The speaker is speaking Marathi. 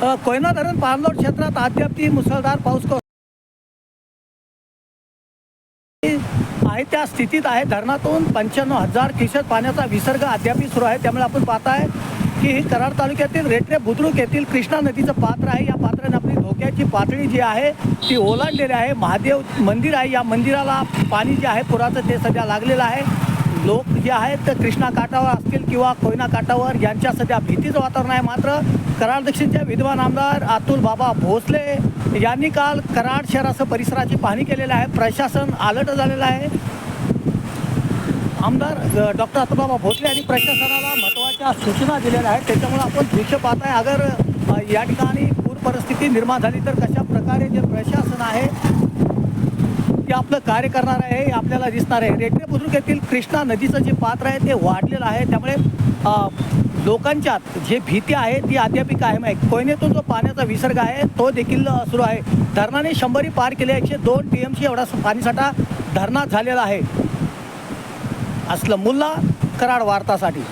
कोयना धरण पाणलोट क्षेत्रात अद्याप ती मुसळधार पाऊस आहे त्या स्थितीत आहे. धरणातून पंच्याण्णव हजार क्युसेक पाण्याचा विसर्ग अद्यापही सुरू आहे. त्यामुळे आपण पाहत आहे की ही कराड तालुक्यातील रेटरे बुद्रुक येथील कृष्णा नदीचं पात्र आहे. या पात्राने आपली धोक्याची पातळी जी आहे ती ओलांडलेली आहे. महादेव मंदिर आहे. या मंदिराला पाणी जे आहे पुराचं ते सध्या लागलेलं आहे. लोक जे आहेत तर कृष्णा काठावर असतील किंवा कोयना काठावर यांच्या सध्या भीतीचं वातावरण आहे मात्र कराड दक्षिणचे विद्वान आमदार अतुल बाबा भोसले यांनी काल कराड शहरासह परिसराची पाहणी केलेली आहे. प्रशासन अलर्ट झालेलं आहे. आमदार डॉक्टर अतुलबाबा भोसले यांनी प्रशासनाला महत्त्वाच्या सूचना दिलेल्या आहेत. त्याच्यामुळे आपण दृश्य पाहत आहे अगर या ठिकाणी पूर परिस्थिती निर्माण झाली तर कशा प्रकारे जे प्रशासन आहे आपलं कार्य करणार आहे हे आपल्याला दिसणार आहे. रेल्वे बुद्रुक येथील कृष्णा नदीचं जे पात्र आहे ते वाढलेलं आहे. त्यामुळे लोकांच्यात जे भीती आहे ती अद्याप कायम आहे. कोयनेतून जो पाण्याचा विसर्ग आहे तो देखील सुरू आहे. धरणाने शंभरी पार केले एकशे दोन टी एम सी एवढा पाणीसाठा धरणात झालेला आहे. असलं मुल्ला कराड वार्तासाठी.